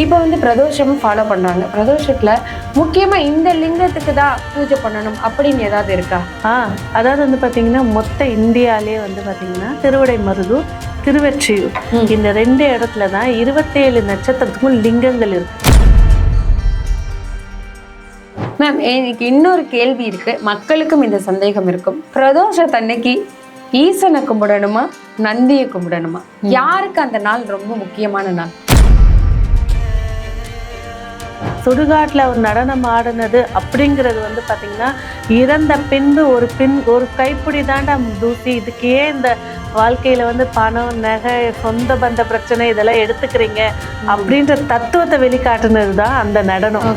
இப்போ வந்து பிரதோஷமும் ஃபாலோ பண்றாங்க பிரதோஷத்துல முக்கியமா இந்த லிங்கத்துக்கு தான் பூஜை பண்ணணும் அப்படின்னு ஏதாவது இருக்கா? ஆ அதாவது வந்து பார்த்தீங்கன்னா மொத்த இந்தியாலே வந்து பார்த்தீங்கன்னா திருவிடை மருதூர் திருவெற்றியூர் இந்த ரெண்டு இடத்துல தான் இருபத்தேழு நட்சத்திரத்துக்கும் லிங்கங்கள் இருக்கு. மேம் எனக்கு இன்னொரு கேள்வி இருக்கு. மக்களுக்கும் இந்த சந்தேகம் இருக்கும். பிரதோஷத்தன்னைக்கு ஈசனை கும்பிடணுமா? நந்தியை கும்பிடணுமா? யாருக்கு அந்த நாள் ரொம்ப முக்கியமான நாள்? சுடுகாட்டில் ஒரு நடனம் ஆடினது அப்படிங்கிறது வந்து பார்த்தீங்கன்னா இறந்த பின்பு ஒரு பின் ஒரு கைப்பிடி தாண்டா தூசி. இதுக்கு ஏன் இந்த வாழ்க்கையில வந்து பணம் நகை சொந்த பந்த பிரச்சனை இதெல்லாம் எடுத்துக்கிறீங்க அப்படின்ற தத்துவத்தை வெளிக்காட்டுனது தான் அந்த நடனம்.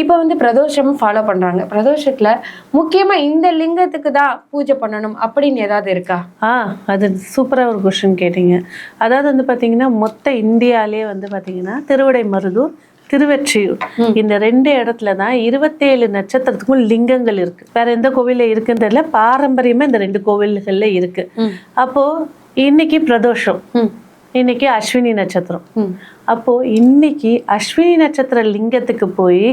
இப்போ வந்து பிரதோஷமும் ஃபாலோ பண்றாங்க. பிரதோஷத்துல முக்கியமா இந்த லிங்கத்துக்கு தான் பூஜை பண்ணணும் அப்படின்னு ஏதாவது இருக்கா? ஆ அது சூப்பராக ஒரு கொஷின் கேட்டீங்க. அதாவது வந்து பார்த்தீங்கன்னா மொத்த இந்தியாலே வந்து பார்த்தீங்கன்னா திருவிடை மருதூர் திருவெற்றியூர் இந்த ரெண்டு இடத்துல தான் இருபத்தேழு நட்சத்திரத்துக்கும் லிங்கங்கள் இருக்கு. வேற எந்த கோவில்ல இருக்குன்னு தெரியல பாரம்பரியமா இந்த ரெண்டு கோவில்கள்ல இருக்கு. அப்போ இன்னைக்கு பிரதோஷம். இன்னைக்கு அஸ்வினி நட்சத்திரம். அப்போ இன்னைக்கு அஸ்வினி நட்சத்திர லிங்கத்துக்கு போய்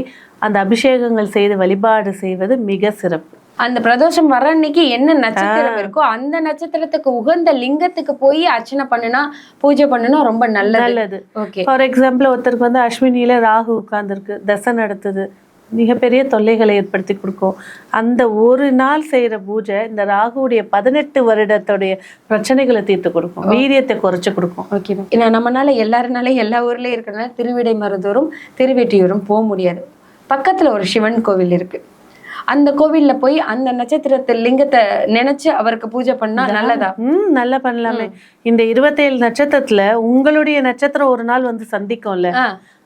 அந்த அபிஷேகங்கள் செய்து வழிபாடு செய்வது மிக சிறப்பு. அந்த பிரதோஷம் வர அன்னைக்கு என்ன நட்சத்திரம் இருக்கோ அந்த நட்சத்திரத்துக்கு உகந்த லிங்கத்துக்கு போய் அர்ச்சனை பண்ணுனா பூஜை பண்ணுனா ரொம்ப நல்லது. நல்லது. ஓகே. ஃபார் எக்ஸாம்பிள் ஒருத்தருக்கு வந்து அஸ்வினியில ராகு உட்கார்ந்துருக்கு தசை நடத்துது. மிகப்பெரிய தொல்லைகளை ஏற்படுத்தி கொடுக்கும். அந்த ஒரு நாள் செய்யற பூஜை இந்த ராகுவுடைய பதினெட்டு வருடத்துடைய பிரச்சனைகளை தீர்த்து கொடுக்கும். வீரியத்தை குறைச்சு கொடுக்கும். ஓகே ஏன்னா நம்மனால எல்லாருனால எல்லா ஊர்லயும் இருக்கிறனால திருவிடை மருதூரும் திருவெட்டியூரும் போக முடியாது. பக்கத்துல ஒரு சிவன் கோவில் இருக்கு. அந்த கோவில்ல போய் அந்த நட்சத்திரத்தை லிங்கத்தை நினைச்சு அவருக்கு பூஜை பண்ணா நல்லதா? ம் நல்லா பண்ணலாமே. இந்த இருபத்தேழு நட்சத்திரத்துல உங்களுடைய நட்சத்திரம் ஒரு நாள் வந்து சந்திக்கும்ல.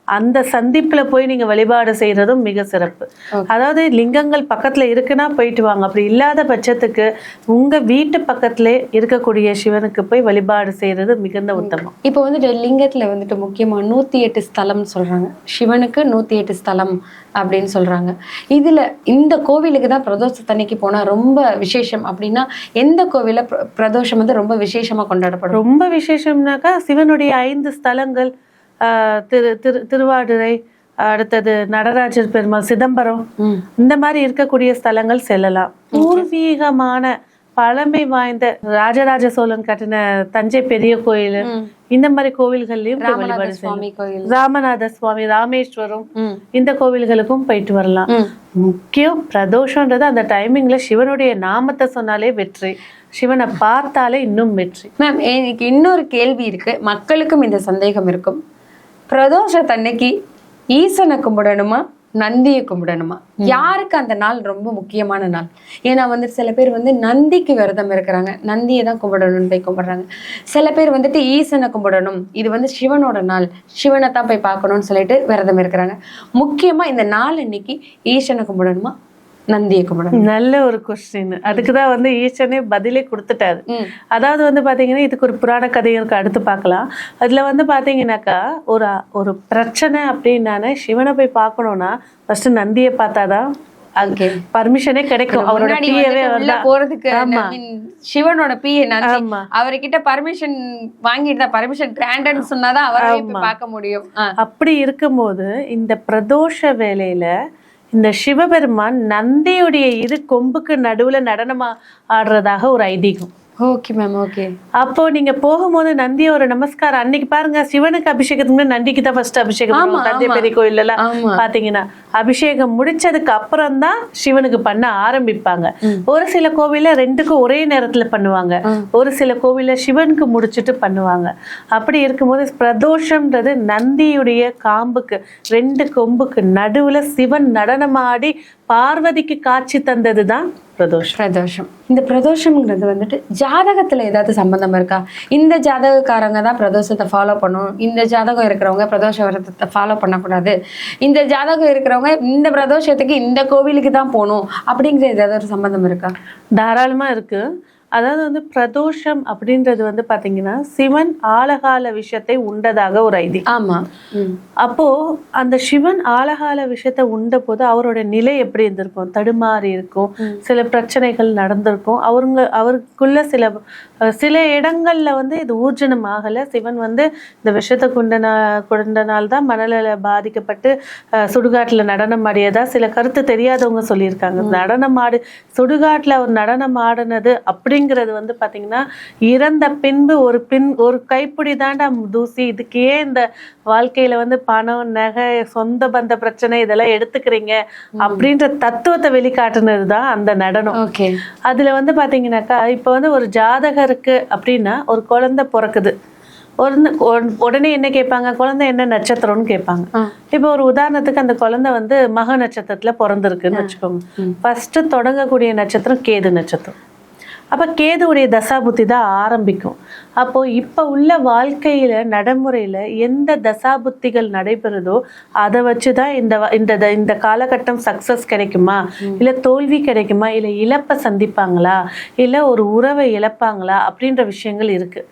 அந்த சந்திப்புல போய் நீங்க வழிபாடு செய்யறதும் மிக சிறப்பு. அதாவது லிங்கங்கள் பக்கத்துல இருக்குன்னா போயிட்டு வாங்க. அப்படி இல்லாத பட்சத்துக்கு உங்க வீட்டு பக்கத்திலே இருக்கக்கூடிய சிவனுக்கு போய் வழிபாடு செய்யறது மிகுந்த உத்தமம். இப்போ வந்துட்டு லிங்கத்துல வந்துட்டு முக்கியமா நூத்தி எட்டு ஸ்தலம்னு சொல்றாங்க. சிவனுக்கு நூத்தி எட்டு ஸ்தலம் அப்படின்னு சொல்றாங்க. இதுல இந்த கோவிலுக்கு தான் பிரதோஷத்தன்னைக்கு போனா ரொம்ப விசேஷம் அப்படின்னா எந்த கோவில பிர- பிரதோஷம் வந்து ரொம்ப விசேஷமா கொண்டாடப்படும்? ரொம்ப விசேஷம்னாக்கா சிவனுடைய ஐந்து ஸ்தலங்கள் திரு திரு திருவாடுரை அடுத்தது நடராஜர் பெருமாள் சிதம்பரம். இந்த மாதிரி இருக்கக்கூடிய ஸ்தலங்கள் செல்லலாம். பூர்வீகமான பழமை வாய்ந்த ராஜராஜ சோழன் கட்டின தஞ்சை பெரிய கோயில் இந்த மாதிரி கோவில்கள்லயும் வழிபாடு செய்யலாம். ராமநாத சுவாமி ராமேஸ்வரம். இந்த கோவில்களுக்கும் போயிட்டு வரலாம். முக்கியம் பிரதோஷன்றது அந்த டைமிங்ல சிவனுடைய நாமத்தை சொன்னாலே வெற்றி. சிவனை பார்த்தாலே இன்னும் வெற்றி. மேம் எனக்கு இன்னொரு கேள்வி இருக்கு. மக்களுக்கும் இந்த சந்தேகம் இருக்கும். பிரதோஷத்தன்னைக்கு ஈசனை கும்பிடணுமா? நந்தியை கும்பிடணுமா? யாருக்கு அந்த நாள் ரொம்ப முக்கியமான நாள்? ஏன்னா வந்து சில பேர் வந்து நந்திக்கு விரதம் இருக்கிறாங்க. நந்தியை தான் கும்பிடணும்னு போய் கும்பிடுறாங்க. சில பேர் வந்துட்டு ஈசனை கும்பிடணும். இது வந்து சிவனோட நாள். சிவனை தான் போய் பார்க்கணும்னு சொல்லிட்டு விரதம் இருக்கிறாங்க. முக்கியமாக இந்த நாள் அன்னைக்கு ஈசனை கும்பிடணுமா? நந்தியை கும்பிடணும் நல்ல ஒரு கொஸ்டின் அதுக்கு தான் வந்து ஈசனே பதிலே கொடுத்துட்டாரு. அதாவது வந்து பாத்தீங்கன்னா இதுக்கு ஒரு புராண கதை இருக்கு அடுத்து பார்க்கலாம். அதுல வந்து பாத்தீங்கன்னாக்கா ஒரு ஒரு பிரச்சனை அப்படின்னானே சிவனை போய் பார்க்கணும்னா ஃபர்ஸ்ட் நந்தியை பார்த்தாதான் பர்மிஷனே கிடைக்கும். அவரோட பிஏவே போறதுக்கு சிவனோட பிஏ. அவர்கிட்ட பர்மிஷன் வாங்கிட்டு பர்மிஷன் கிராண்டட்னு சொன்னாதான் அவரை பார்க்க முடியும். அப்படி இருக்கும்போது இந்த பிரதோஷ வேளையில இந்த சிவபெருமான் நந்தியுடைய இரு கொம்புக்கு நடுவுல நடனமா ஆடுறதாக ஒரு ஐதீகம் ஓகே மேம் ஓகே அப்போ நீங்க போகும்போது நந்தி ஒரு நமஸ்காரம் அன்னைக்கு பாருங்க சிவனுக்கு அபிஷேகத்துக்கு நந்திக்கு தான் ஃபர்ஸ்ட் அபிஷேகம். தஞ்சை. பெரிய கோயில் எல்லாம். பாத்தீங்கன்னா அபிஷேகம் முடிச்சதுக்கு அப்புறம் தான் சிவனுக்கு பண்ண ஆரம்பிப்பாங்க. ஒரு சில கோவில ரெண்டுக்கும் ஒரே நேரத்துல பண்ணுவாங்க. ஒரு சில கோவில சிவனுக்கு முடிச்சுட்டு பண்ணுவாங்க. அப்படி இருக்கும்போது பிரதோஷம்ன்றது நந்தியுடைய காம்புக்கு ரெண்டு கொம்புக்கு நடுவுல சிவன் நடனமாடி பார்வதிக்கு காட்சி தந்தது தான் பிரதோஷம். பிரதோஷம். இந்த பிரதோஷம்ங்கிறது வந்துட்டு ஜாதகத்துல ஏதாவது சம்பந்தம் இருக்கா? இந்த ஜாதகக்காரங்க தான் பிரதோஷத்தை ஃபாலோ பண்ணணும் இந்த ஜாதகம் இருக்கிறவங்க பிரதோஷ விரதத்தை ஃபாலோ பண்ணக்கூடாது. இந்த ஜாதகம் இருக்கிறவங்க இந்த பிரதோஷத்துக்கு இந்த கோவிலுக்கு தான் போகணும் அப்படிங்கிற ஏதாவது ஒரு சம்பந்தம் இருக்கா? தாராளமாக இருக்குது அதாவது வந்து பிரதோஷம் அப்படின்றது வந்து பாத்தீங்கன்னா சிவன் ஆலகால விஷயத்தை உண்டதாக ஒரு ஐதீகம். ஆமா. அப்போ அந்த சிவன் ஆலகால விஷயத்தை உண்ட போது அவரோட நிலை எப்படி இருந்திருக்கும்? தடுமாறி இருக்கும். சில பிரச்சனைகள் நடந்திருக்கும். அவருங்க அவருக்குள்ள சில சில இடங்கள்ல வந்து இது ஊர்ஜனம் ஆகல. சிவன் வந்து இந்த விஷயத்தை கொண்டனா கொண்டனால் தான் மனநல பாதிக்கப்பட்டு சுடுகாட்டுல நடனம் ஆடியதா? சில கருத்து தெரியாதவங்க சொல்லியிருக்காங்க. நடனம் ஆடு சுடுகாட்டுல அவர் நடனம் ஆடினது அப்படிங்கிறது வந்து பாத்தீங்கன்னா இறந்த பின்பு ஒரு பின் ஒரு கைப்பிடி தாண்டா தூசி. இதுக்கு ஏன் இந்த வாழ்க்கையில வந்து பணம் நகை சொந்த பந்த பிரச்சனை இதெல்லாம் எடுத்துக்கிறீங்க அப்படின்ற தத்துவத்தை வெளிக்காட்டுனது தான் அந்த நடனம். ஓகே. அதுல வந்து பாத்தீங்கன்னாக்கா இப்போ வந்து ஒரு ஜாதகருக்கு அப்படின்னா ஒரு குழந்தை பிறக்குது. ஒரு உட- உடனே என்ன கேட்பாங்க? குழந்தை என்ன நட்சத்திரம்னு கேட்பாங்க. இப்போ ஒரு உதாரணத்துக்கு அந்த குழந்தை வந்து மக நட்சத்திரத்துல பிறந்திருக்குன்னு வச்சுக்கோங்க. ஃபர்ஸ்ட் தொடங்கக்கூடிய நட்சத்திரம் கேது நட்சத்திரம். அப்போ கேதுவுடைய தசாபுத்தி தான் ஆரம்பிக்கும். அப்போது இப்போ உள்ள வாழ்க்கையில் நடைமுறையில் எந்த தசாபுத்திகள் நடைபெறுதோ அதை வச்சு தான் இந்த வ- இந்த த- இந்த காலகட்டம் சக்ஸஸ் கிடைக்குமா? இல்லை தோல்வி கிடைக்குமா? இல்லை இழப்பை சந்திப்பாங்களா? இல்லை ஒரு உறவை இழப்பாங்களா? அப்படின்ற விஷயங்கள் இருக்குது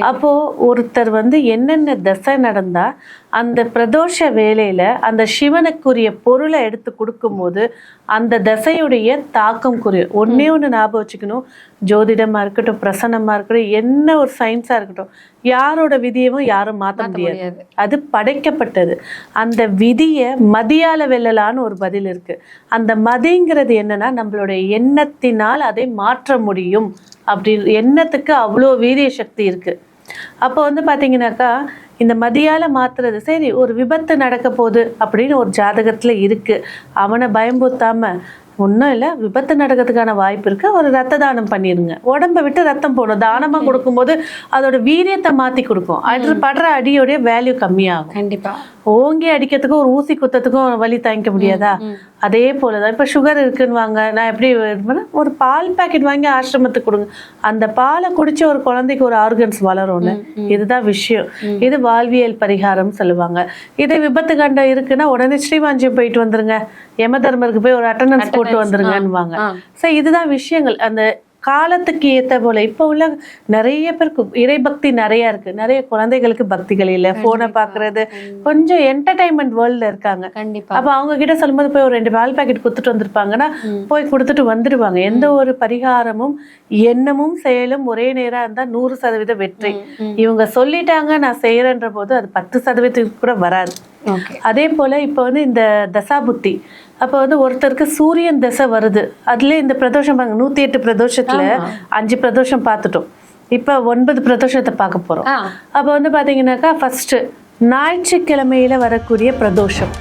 அப்போ ஒருத்தர் வந்து என்னென்ன தசை நடந்தா அந்த பிரதோஷ வேலையில அந்த சிவனுக்குரிய பொருளை எடுத்து கொடுக்கும்போது அந்த தசையுடைய தாக்கம் குறையும் ஒண்ணே ஒண்ணு ஞாபகம் வச்சுக்கணும். ஜோதிடமா இருக்கட்டும் பிரசன்னமா இருக்கட்டும் என்ன ஒரு சயின்ஸா இருக்கட்டும் யாரோட விதியவும் யாரும் மாத்த முடியாது. முடியாது. அது படைக்கப்பட்டது. அந்த விதியை மதியால வெல்லலான்னு ஒரு பதில் இருக்கு. அந்த மதிங்கிறது என்னன்னா நம்மளுடைய எண்ணத்தினால் அதை மாற்ற முடியும். அப்படி எண்ணத்துக்கு அவ்வளோ வீரிய சக்தி இருக்கு. அப்போ வந்து பாத்தீங்கன்னாக்கா இந்த மதியால மாத்துறது சரி ஒரு விபத்து நடக்க போகுது அப்படின்னு ஒரு ஜாதகத்துல இருக்கு. அவனை பயம்புத்தாம ஒன்றும் இல்லை விபத்து நடக்கிறதுக்கான வாய்ப்பு இருக்கு. ஒரு ரத்த தானம் பண்ணிடுங்க உடம்ப விட்டு ரத்தம் போடும் தானமா கொடுக்கும்போது அதோட வீரியத்தை மாத்தி கொடுக்கும். அது படுற அடியோடைய வேல்யூ கம்மியாகும். கண்டிப்பா. ஓங்கி அடிக்கிறதுக்கும் ஒரு ஊசி குத்தத்துக்கும் வலி தாங்கிக்க முடியாதா? அதே போலதான் இப்ப சுகர் இருக்குன்னு வாங்க நான் எப்படி? ஒரு பால் பாக்கெட் வாங்கி ஆசிரமத்துக்கு கொடுங்க. அந்த பாலை குடிச்ச ஒரு குழந்தைக்கு ஒரு ஆர்கன்ஸ் வளரும்ல இதுதான் விஷயம். இது வாழ்வியல் பரிகாரம் சொல்லுவாங்க. இதே விபத்து கண்டம் இருக்குன்னா உடனே ஸ்ரீவாஞ்சியம் போயிட்டு வந்துருங்க. யம தர்மருக்கு போய் ஒரு அட்டண்டன்ஸ் போட்டு வந்துருங்கன்னுவாங்க. ஆ. சோ இதுதான் விஷயங்கள். அந்த காலத்துக்கு ஏத்த போல இப்போ உள்ள நிறைய பேருக்கு இறைபக்தி நிறைய இருக்கு. நிறைய குழந்தைகளுக்கு பக்திகள் இல்ல. போனை பாக்குறது. கொஞ்சம் என்டர்டைன்மெண்ட் வேர்ல்ட்ல இருக்காங்க. கண்டிப்பா. அப்ப அவங்க கிட்ட சொல்லும்போது போய் ஒரு ரெண்டு பால் பாக்கெட் கொடுத்துட்டு வந்திருப்பாங்கன்னா போய் கொடுத்துட்டு வந்துடுவாங்க எந்த ஒரு பரிகாரமும் எண்ணமும் செயலும் ஒரே நேரா இருந்தா நூறு சதவீத வெற்றி. இவங்க சொல்லிட்டாங்க நான் செய்யறேன்ற போது அது பத்து சதவீதத்துக்கு கூட வராது. அதே போல இப்போ வந்து இந்த தசாபுத்தி. அப்போ வந்து ஒருத்தருக்கு சூரியன் தசை வருது. அதுல இந்த பிரதோஷம் பாருங்க நூத்தி எட்டு பிரதோஷத்துல அஞ்சு பிரதோஷம் பார்த்துட்டோம் இப்போ ஒன்பது பிரதோஷத்தை பார்க்க போறோம். அப்போ வந்து பாத்தீங்கன்னாக்கா ஃபர்ஸ்ட் ஞாயிற்றுக்கிழமையில வரக்கூடிய பிரதோஷம்.